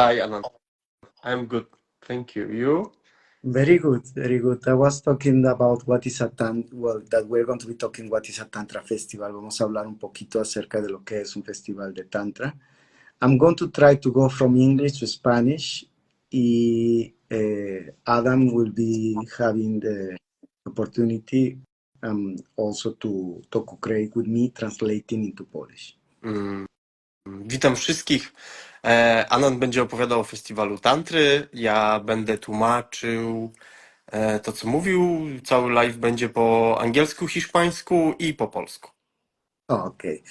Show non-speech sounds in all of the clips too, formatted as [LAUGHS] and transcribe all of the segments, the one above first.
Hi, Anand. I'm good. Thank you. You? Very good, very good. I was talking about what is a tantra, well, that we're going to be talking what is a tantra festival. Vamos a hablar un poquito acerca de lo que es un festival de tantra. I'm going to try to go from English to Spanish. Y eh, Adam will be having the opportunity um, also to, to co-create with me, translating into Polish. Mm, Witam wszystkich. E, Anand będzie opowiadał o festiwalu tantry. Ja będę tłumaczył e, to, co mówił. Cały live będzie po angielsku, hiszpańsku i po polsku. Okay.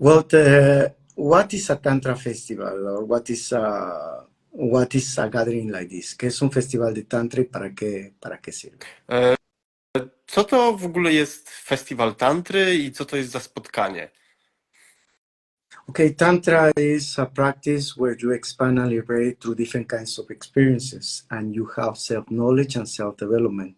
Well, the, what is a tantra festival or what is a, what is a gathering like this? ¿Qué es un festival de tantra y para qué, para qué sirve? E, Co to w ogóle jest festiwal tantry i co to jest za spotkanie? Okay, tantra is a practice where you expand and liberate through different kinds of experiences and you have self-knowledge and self-development.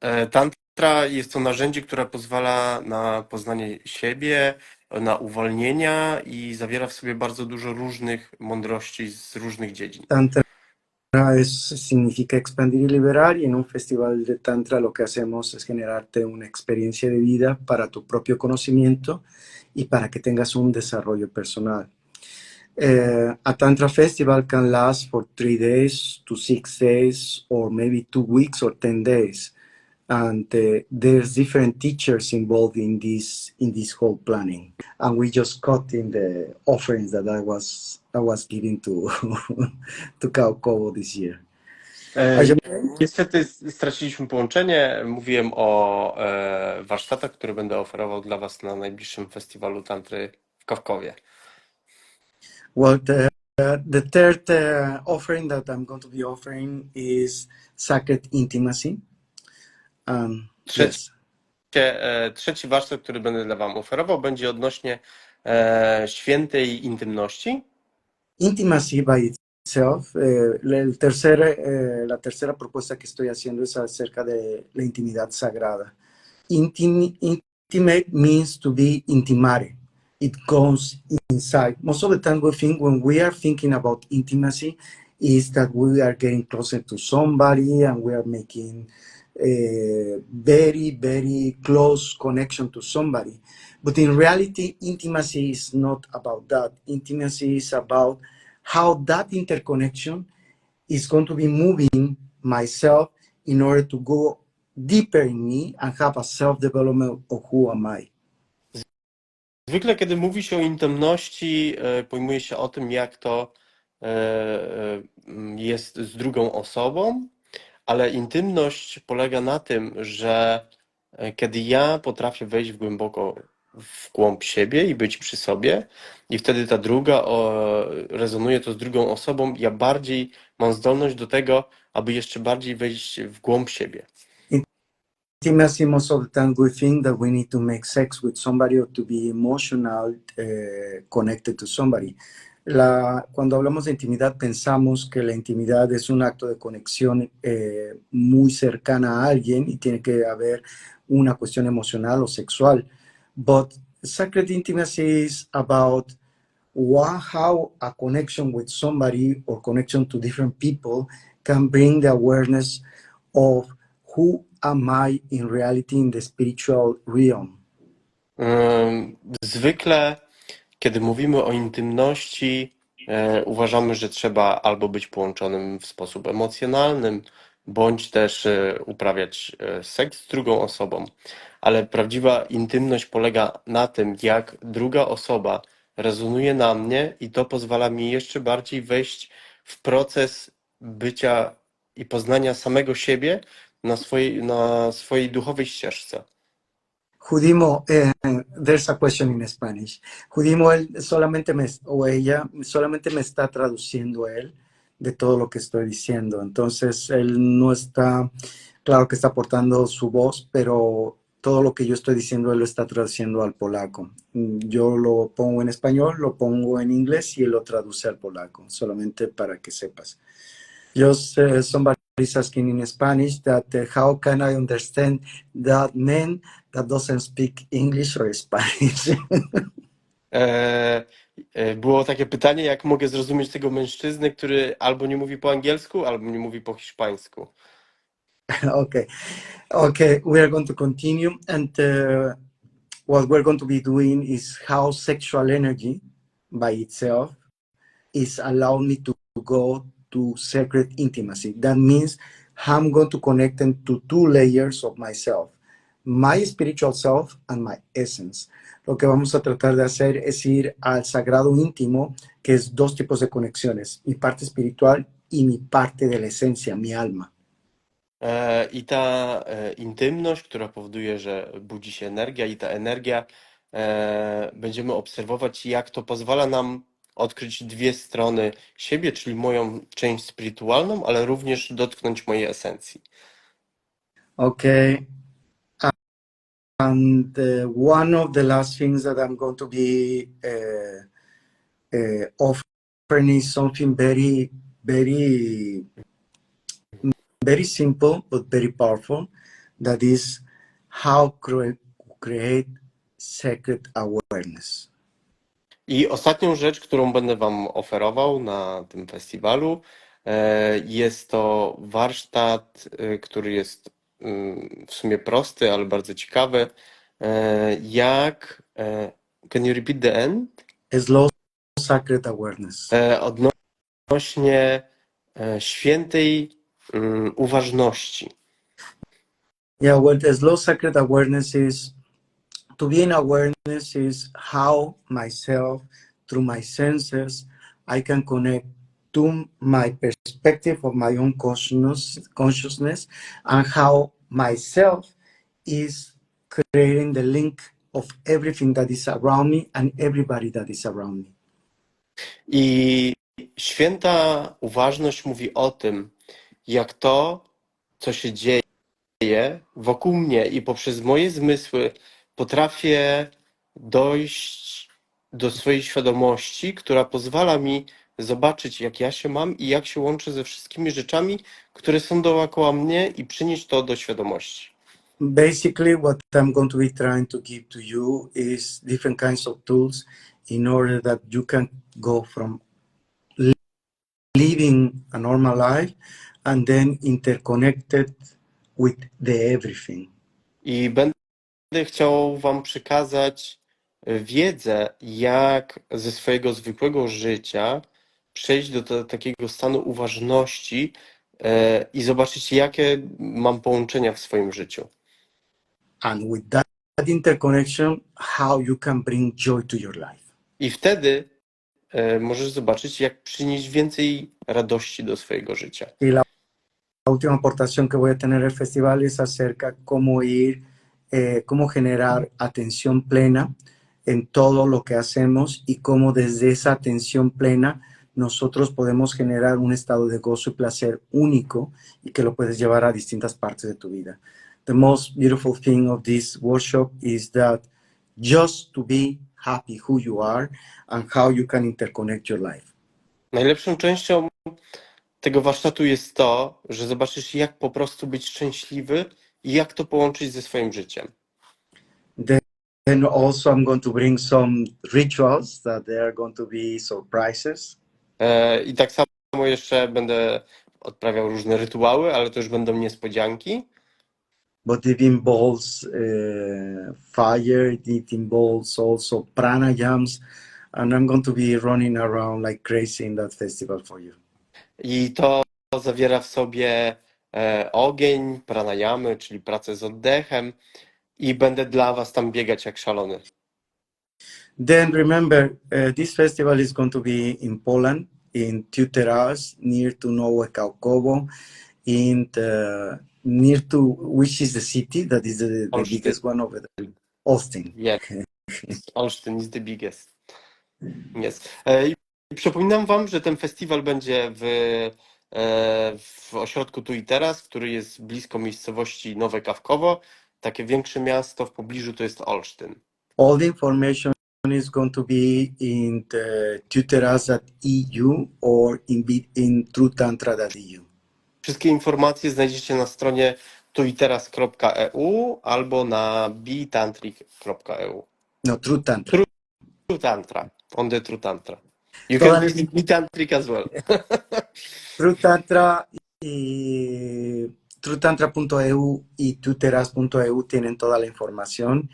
E, Tantra jest to narzędzie, które pozwala na poznanie siebie, na uwolnienia i zawiera w sobie bardzo dużo różnych mądrości z różnych dziedzin. Tantra es, significa expandir y liberar y en un festival de tantra lo que hacemos es generarte una experiencia de vida para tu propio conocimiento y para que tengas un desarrollo personal. Eh, a tantra festival can last for three days to six days or maybe two weeks or 10 days. And uh, there's different teachers involved in this in this whole planning. And we just cut in the offerings that I was I was giving to [LAUGHS] to Kaukovo this year. Niestety straciliśmy połączenie. Mówiłem o warsztatach, które będę oferował dla Was na najbliższym festiwalu tantry w Kawkowie. Well, the the third uh, offering that I'm going to be offering is sacred intimacy. Um, Trzeci, yes. e, trzeci warsztat, który będę dla Wam oferował, będzie odnośnie e, świętej intymności. Intimacy by itself. la- el tercer, eh, la tercera propuesta que estoy haciendo es acerca de la intimidad sagrada. Intim- intimate means to be intimare. It goes inside. Most of the time we think when we are thinking about intimacy is that we are getting closer to somebody and we are making Eh, very, very close connection to somebody. But in reality, intimacy is not about that. Intimacy is about how that interconnection is going to be moving myself in order to go deeper in me and have a self-development of who am I. Zwykle, kiedy mówi się o intymności, pojmuje się o tym, jak to jest z drugą osobą, ale intymność polega na tym, że e, kiedy ja potrafię wejść w głęboko w głąb siebie i być przy sobie, i wtedy ta druga o, rezonuje to z drugą osobą, ja bardziej mam zdolność do tego, aby jeszcze bardziej wejść w głąb siebie. Intimacy, most of the time we think that we need to make sex with somebody or to be emotional eh, connected to somebody. La, cuando hablamos de intimidad pensamos que la intimidad es un acto de conexión eh, muy cercana a alguien y tiene que haber una cuestión emocional o sexual. But sacred intimacy is about wha- how a connection with somebody or connection to different people can bring the awareness of who am I in reality in the spiritual realm. Ym, Zwykle, kiedy mówimy o intymności, e, uważamy, że trzeba albo być połączonym w sposób emocjonalnym, bądź też e, uprawiać e, seks z drugą osobą. Ale prawdziwa intymność polega na tym, jak druga osoba rezonuje na mnie, i to pozwala mi jeszcze bardziej wejść w proces bycia i poznania samego siebie na swojej, na swojej duchowej ścieżce. Judimo, eh, there's a question in Spanish. Judimo, él solamente me, o ella solamente me está traduciendo él de todo lo que estoy diciendo. Entonces, él no está, claro que está aportando su voz, pero todo lo que yo estoy diciendo, él lo está traduciendo al polaco. Yo lo pongo en español, lo pongo en inglés y él lo traduce al polaco, solamente para que sepas. Just uh, somebody's asking in Spanish that uh, how can I understand that man that doesn't speak English or Spanish? [LAUGHS] E, e, było takie pytanie, jak mogę zrozumieć tego mężczyznę, który albo nie mówi po angielsku, albo nie mówi po hiszpańsku. [LAUGHS] okay. Okay, we are going to continue. And uh, what we're going to be doing is how sexual energy by itself is allowing me to go to sacred intimacy. That means I'm going to connect them to two layers of myself my spiritual self and my essence. Lo que vamos a tratar de hacer es ir al sagrado íntimo, que es dos tipos de conexiones, mi parte espiritual y mi parte de la esencia, mi alma. E, I ta e, intymność, która powoduje, że budzi się energia, i ta energia e, będziemy obserwować, jak to pozwala nam odkryć dwie strony siebie, czyli moją część spirytualną, ale również dotknąć mojej esencji. Okay. And uh, one of the last things that I'm going to be uh, uh, offering is something very, very, very simple but very powerful. That is how cre- create sacred awareness. I ostatnią rzecz, którą będę Wam oferował na tym festiwalu, e, jest to warsztat, e, który jest mm, w sumie prosty, ale bardzo ciekawy. E, Jak, can you repeat the end? Slow sacred awareness. Odnośnie świętej mm, uważności. Yeah, well, the slow sacred awareness is to be in awareness is how myself, through my senses, I can connect to my perspective of my own consciousness, consciousness and how myself is creating the link of everything that is around me and everybody that is around me. I święta uważność mówi o tym, jak to, co się dzieje wokół mnie i poprzez moje zmysły potrafię dojść do swojej świadomości, która pozwala mi zobaczyć, jak ja się mam i jak się łączę ze wszystkimi rzeczami, które są dookoła mnie i przynieść to do świadomości. Basically, what I'm going to be trying to give to you is different kinds of tools in order that you can go from li- living a normal life and then interconnected with the everything. I będę chciał Wam przekazać e, wiedzę, jak ze swojego zwykłego życia przejść do ta- takiego stanu uważności e, i zobaczyć, jakie mam połączenia w swoim życiu. And with that, that interconnection, how you can bring joy to your life. I wtedy e, możesz zobaczyć, jak przynieść więcej radości do swojego życia. La última aportación que voy a tener el festival es acerca cómo ir, eh, cómo generar atención plena en todo lo que hacemos y cómo desde esa atención plena nosotros podemos generar un estado de gozo y placer único y que lo puedes llevar a distintas partes de tu vida. The most beautiful thing of this workshop is that just to be happy who you are and how you can interconnect your life. Najlepszą częścią tego warsztatu jest to, że zobaczysz, jak po prostu być szczęśliwy i jak to połączyć ze swoim życiem. Then also I'm going to bring some rituals that they are going to be surprises. E, I tak samo jeszcze będę odprawiał różne rytuały, ale to już będą niespodzianki. But it involves uh, fire, it involves also pranayams, and I'm going to be running around like crazy in that festival for you. I to zawiera w sobie ogień, pranayamy, czyli pracę z oddechem. I będę dla Was tam biegać jak szalony. Then remember, uh, this festival is going to be in Poland, in Tuteras, near to Nowe Kaukovo, in the, near to which is the city that is the, the biggest one over there, Austin. Yes. [LAUGHS] Olsztyn is the biggest. Yes. E, I przypominam Wam, że ten festiwal będzie w, e, w ośrodku Tu i Teraz, który jest blisko miejscowości Nowe Kawkowo. Takie większe miasto w pobliżu to jest Olsztyn. All the information is going to be in the tuteras.eu or in, in truetantra.eu. Wszystkie informacje znajdziecie na stronie tuiteraz.eu albo na bitantric.eu. No, True Tantra. tantra. On the true tantra. You Toda- can visit me tantric as well. [LAUGHS] True Tantra y truetantra.eu y tuteras.eu tienen toda la información.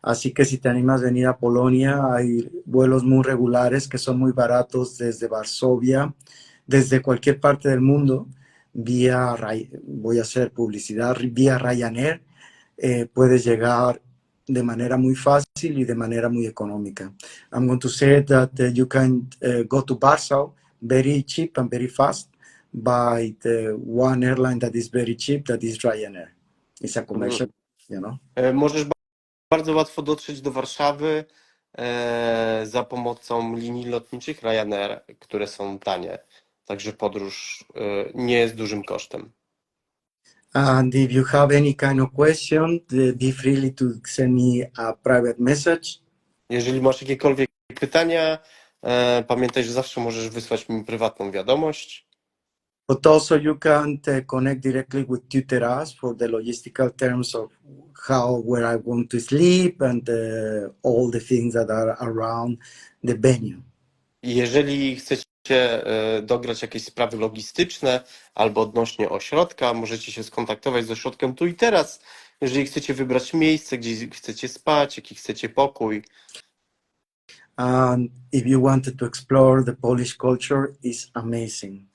Así que si te animas a venir a Polonia, hay vuelos muy regulares que son muy baratos desde Varsovia, desde cualquier parte del mundo, vía, voy a hacer publicidad, vía Ryanair, eh, puedes llegar de manera muy fácil y de manera muy económica. I'm going to say that uh, you can uh, go to Warsaw very cheap and very fast by the one airline that is very cheap, that is Ryanair. It's a commercial, you know. E, Możesz ba- bardzo łatwo dotrzeć do Warszawy e, za pomocą linii lotniczych Ryanair, które są tanie. Także podróż e, nie jest dużym kosztem. And if you have any kind of question, be free to send me a private message. Jeżeli masz jakiekolwiek pytania, e, pamiętaj, że zawsze możesz wysłać mi prywatną wiadomość. But also you can uh, connect directly with Tuteras for the logistical terms of how, where I want to sleep and uh, all the things that are around the venue. Jeżeli chcecie e, dograć jakieś sprawy logistyczne albo odnośnie ośrodka, możecie się skontaktować z ośrodkiem tu i teraz. Jeżeli chcecie wybrać miejsce, gdzie chcecie spać, jaki chcecie pokój, And if you wanted to explore the Polish culture, it's amazing.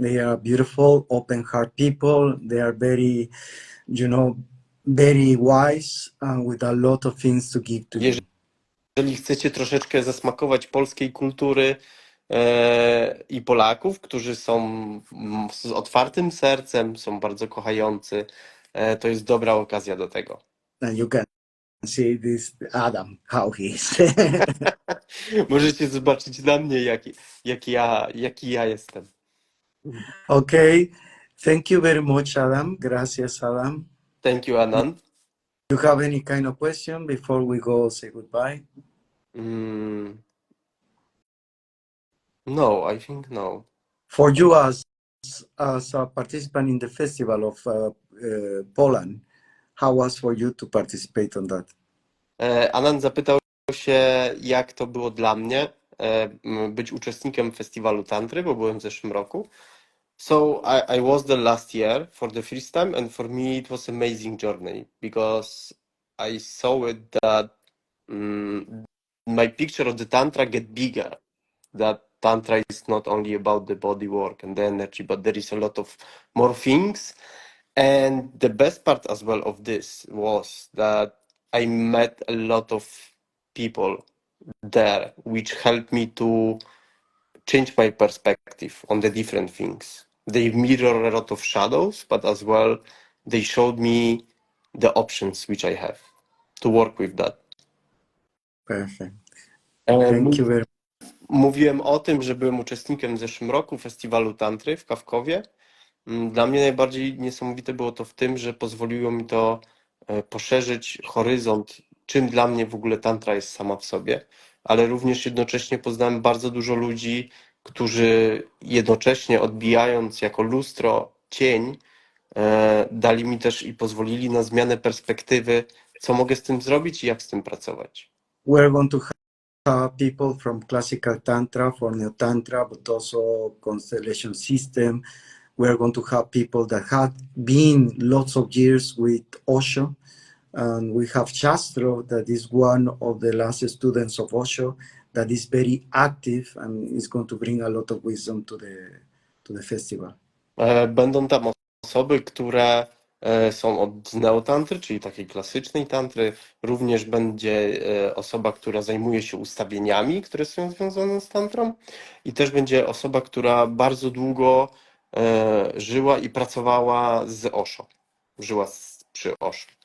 They are beautiful, open heart people. They are very, you know, very wise and with a lot of things to give to you. Jeżeli- chcecie troszeczkę zasmakować polskiej kultury e, i Polaków, którzy są z otwartym sercem, są bardzo kochający, e, to jest dobra okazja do tego. And you can see this Adam, how he is. [LAUGHS] Możecie zobaczyć na mnie, jaki, jaki, ja, jaki ja jestem. Okay. Thank you very much, Adam. Gracias, Adam. Thank you, Anand. Do you have any kind of question before we go say goodbye? Mm. No, I think no. For you as as a participant in the festival of uh, uh, Poland, how was for you to participate on that? E, Anand zapytał się, jak to było dla mnie być uczestnikiem festiwalu Tantry, bo byłem w zeszłym roku. So I, I was there last year for the first time, and for me it was amazing journey because I saw it that mm, my picture of the Tantra get bigger. That Tantra is not only about the body work and the energy, but there is a lot of more things. And the best part as well of this was that I met a lot of people there, which helped me to change my perspective on the different things. They mirror a lot of shadows, but as well, they showed me the options which I have to work with that. Perfect. Um, Thank you very Mówiłem o tym, że byłem uczestnikiem w zeszłym roku festiwalu Tantry w Kawkowie. Mm, Dla mnie najbardziej niesamowite było to w tym, że pozwoliło mi to e, poszerzyć horyzont, czym dla mnie w ogóle tantra jest sama w sobie, ale również jednocześnie poznałem bardzo dużo ludzi, którzy jednocześnie odbijając jako lustro cień, e, dali mi też i pozwolili na zmianę perspektywy, co mogę z tym zrobić i jak z tym pracować. We're going to have people from classical tantra, from neo tantra, but also constellation system. We're going to have people that have been lots of years with Osho, and we have Shastro, that is one of the last students of Osho, that is very active and is going to bring a lot of wisdom to the to the festival. E, Będą tam osoby, które e, są od neotantry, czyli takiej klasycznej tantry. Również będzie e, osoba, która zajmuje się ustawieniami, które są związane z tantrą. I też będzie osoba, która bardzo długo żyła i pracowała z Osho. Żyła przy Osho.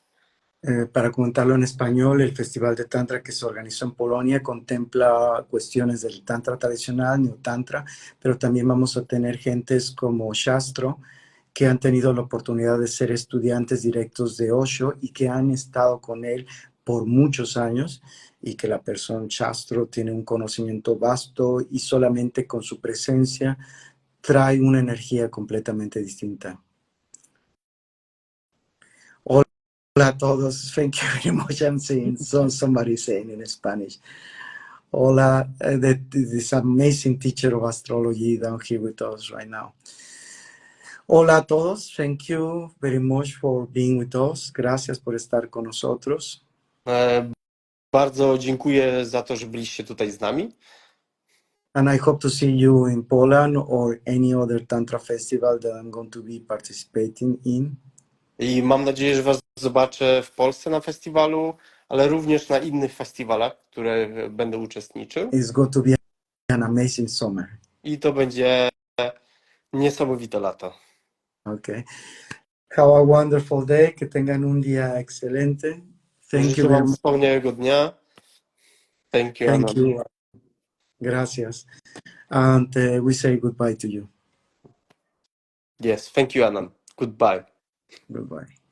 Eh, para comentarlo en español, el Festival de Tantra que se organizó en Polonia contempla cuestiones del Tantra tradicional, Neo Tantra, pero también vamos a tener gentes como Shastro, que han tenido la oportunidad de ser estudiantes directos de Osho y que han estado con él por muchos años y que la persona Shastro tiene un conocimiento vasto y solamente con su presencia trae una energía completamente distinta. Hola todos. Thank you very much. I'm saying so somebody saying in Spanish. Ola, uh, that this amazing teacher of astrology down here with us right now. Hola a todos. Thank you very much for being with us. Gracias por estar con nosotros. E, Bardzo dziękuję za to, że byliście tutaj z nami. And I hope to see you in Poland or any other Tantra festival that I'm going to be participating in. I mam nadzieję, że Was zobaczę w Polsce na festiwalu, ale również na innych festiwalach, w których będę uczestniczył. It's going to be an amazing summer. I to będzie niesamowite lato. Okay. Have a wonderful day. Que tengan un día excelente. Thank Życzę you Wam wspaniałego dnia. Thank you. Thank you. Gracias. And uh, we say goodbye to you. Yes, thank you, Anna. Goodbye. Goodbye.